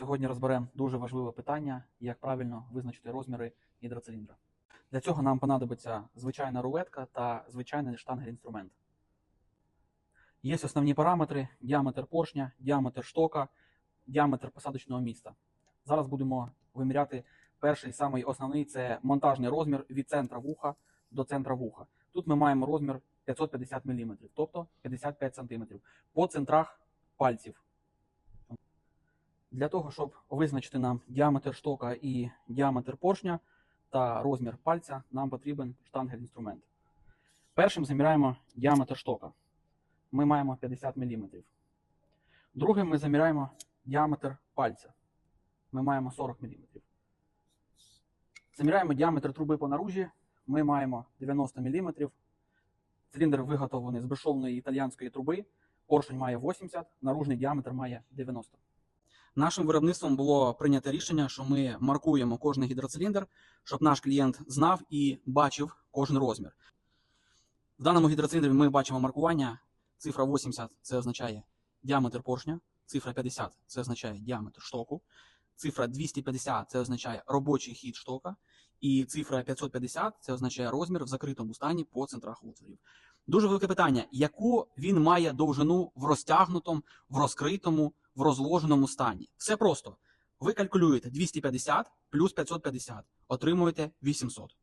Сьогодні розберемо дуже важливе питання, як правильно визначити розміри гідроциліндра. Для цього нам понадобиться звичайна рулетка та звичайний штангель-інструмент. Є основні параметри: діаметр поршня, діаметр штока, діаметр посадочного міста. Зараз будемо виміряти перший самий основний це монтажний розмір від центра вуха до центра вуха. Тут ми маємо розмір 550 мм, тобто 55 см по центрах пальців. Для того, щоб визначити нам діаметр штока і діаметр поршня та розмір пальця, нам потрібен штангель-інструмент. Першим заміряємо діаметр штока. Ми маємо 50 мм. Другим ми заміряємо діаметр пальця. Ми маємо 40 мм. Заміряємо діаметр труби по наружі. Ми маємо 90 мм. Циліндр виготовлений з безшовної італіянської труби. Поршень має 80, наружний діаметр має 90. Нашим виробництвом було прийнято рішення, що ми маркуємо кожний гідроциліндр, щоб наш клієнт знав і бачив кожен розмір. В даному гідроциліндрі ми бачимо маркування. Цифра 80 це означає діаметр поршня, цифра 50 це означає діаметр штоку, цифра 250 це означає робочий хід штока, і цифра 550 це означає розмір в закритому стані по центрах отворів. Дуже велике питання: яку він має довжину в розтягнутому, в розкритому, в розложеному стані? Все просто. Ви калькулюєте 250 плюс 550, отримуєте 800.